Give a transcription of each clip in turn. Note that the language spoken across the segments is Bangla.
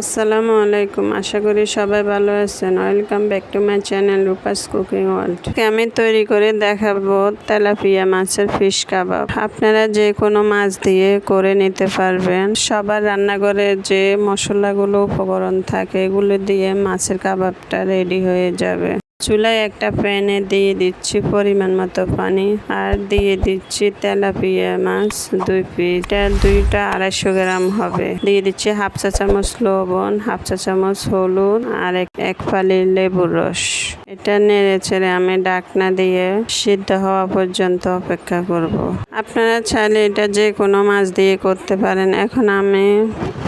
আসসালামু আলাইকুম। আশা করি সবাই ভালো আছেন। Welcome back to my channel Rupa's cooking world আমি তৈরি করে দেখাবো তেলাপিয়া মাছের ফিশ কাবাব। আপনারা যে কোনো মাছ দিয়ে করে নিতে পারবেন। সবার রান্নাঘরে যে মশলাগুলো উপকরণ থাকে, এগুলো দিয়ে মাছের কাবাবটা রেডি হয়ে যাবে। চুলায় একটা প্যানে দিয়ে দিচ্ছি পরিমাণ মতো পানি আর দিয়ে দিচ্ছি তেলাপিয়া মাছ দুই পিস। দুইটা আড়াইশো গ্রাম হবে। দিয়ে দিচ্ছি হাফ চা চামচ লবণ, হাফ চা চামচ হলুদ আর এক এক ফালি লেবুর রস। এটা নেড়ে ছেড়ে আমি ডাকনা দিয়ে সিদ্ধ হওয়া পর্যন্ত অপেক্ষা করব। আপনারা চাইলে এটা যে কোনো মাছ দিয়ে করতে পারেন। এখন আমি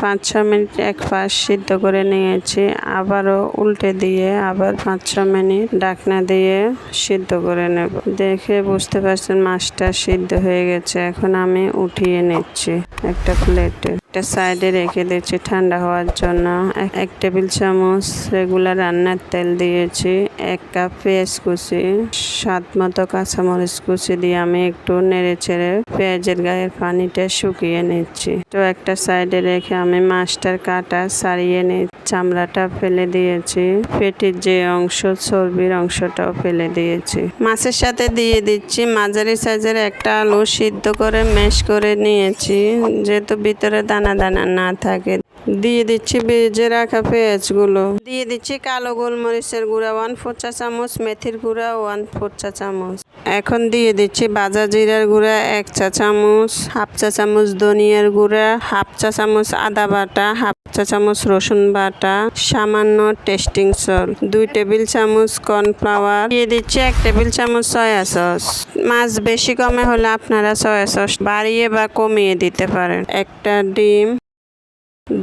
পাঁচ ছ মিনিট এক পাশ সিদ্ধ করে নিয়েছি। আবারও উল্টে দিয়ে আবার পাঁচ ছ মিনিট ডাকনা দিয়ে সিদ্ধ করে নেব। দেখে বুঝতে পারছেন মাছটা সিদ্ধ হয়ে গেছে। এখন আমি উঠিয়ে নিচ্ছি একটা প্লেটে একটা সাইডে রেখে দিচ্ছি ঠান্ডা হওয়ার জন্য। এক- এক টেবিল চামচ রেগুলার রান্নার তেল দিয়েছি, এক কাপ পেঁয়াজ কুচি, স্বাদ মতো কাঁচামরিচ কুচি দিয়ে আমি একটু নেড়ে চেড়ে পেঁয়াজের গায়ের পানিটা শুকিয়ে নিচ্ছি। তো একটা সাইডে রেখে আমি মাছটার কাটা সারিয়ে নি, চামড়াটা ফেলে দিয়েছি, পেটির যে অংশ, চর্বির অংশটাও ফেলে দিয়েছি। মাছের সাথে দিয়ে দিচ্ছি, মাঝারি সাইজের একটা আলু সিদ্ধ করে ম্যাশ করে নিয়েছি, যেহেতু ভিতরে দানা দানা দানা না থাকে। দিয়ে দিচ্ছি ভেজে রাখা পেঁয়াজগুলো। দিয়ে দিচ্ছি কালো গোলমরিচের গুঁড়া ওয়ান ফোর চা চামচ মেথির গুঁড়া ওয়ান ফোর চা চামচ এখন দিয়ে দিচ্ছি ভাজা জিরার গুঁড়া, এক চা চামচ, হাফ চা চামচ ধনিয়ার গুঁড়া, হাফ চা চামচ আদা বাটা, হাফ চা চামচ রসুন বাটা, সামান্য টেস্টিং সল্ট, দুই টেবিল চামচ কর্নফ্লাওয়ার, দিয়ে দিচ্ছি এক টেবিল চামচ সয়া সস। মাছ বেশি কমে হলে আপনারা সয়া সস বাড়িয়ে বা কমিয়ে দিতে পারেন। একটা ডিম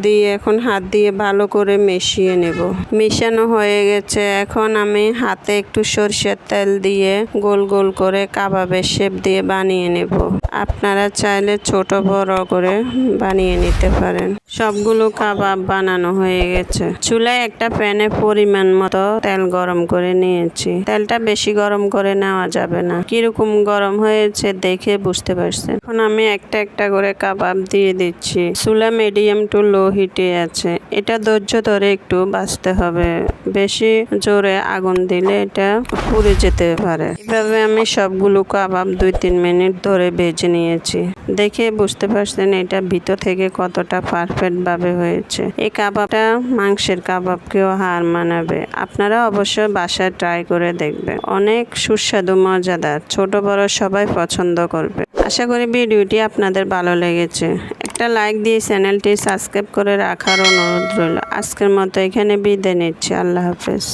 দিয়ে এখন হাত দিয়ে ভালো করে মিশিয়ে নেব। মেশানো হয়ে গেছে। এখন আমি হাতে একটু সরষের তেল দিয়ে গোল গোল করে কাবাবের শেপ দিয়ে বানিয়ে নেব। আপনারা চাইলে ছোট বড় করে বানিয়ে নিতে পারেন। সবগুলো কাবাব বানানো হয়ে গেছে। চুলায় একটা প্যানে পরিমাণ মতো তেল গরম করে নিয়েছি। তেলটা বেশি গরম করে নেওয়া যাবে না। কীরকম গরম হয়েছে দেখে বুঝতে পারছেন? এখন আমি একটা একটা করে কাবাব দিয়ে দিচ্ছি। চুলা মিডিয়াম টু লো হিটে আছে। এটা ধৈর্য ধরে একটু বাঁচতে হবে। বেশি জোরে আগুন দিলে এটা পুড়ে যেতে পারে। এভাবে আমি সবগুলো কাবাব দুই তিন মিনিট ধরে ভেজে নিয়েছি। দেখে বুঝতে পারছেন এটা ভিতর থেকে কতটা পারফেক্ট ভাবে হয়েছে। এই কাবাবটা মাংসের কাবাবকেও হার মানাবে। আপনারা অবশ্যই বাসায় ট্রাই করে দেখবেন। অনেক সুস্বাদু, মজাদার। ছোট, বড় সবাই পছন্দ করবে। আশা করি ভিডিওটি আপনাদের ভালো লেগেছে। একটা লাইক দিয়ে চ্যানেলটি সাবস্ক্রাইব করে রাখার অনুরোধ রইল। আজকের মতো এখানে বিদায় নিচ্ছি। আল্লাহ হাফেজ।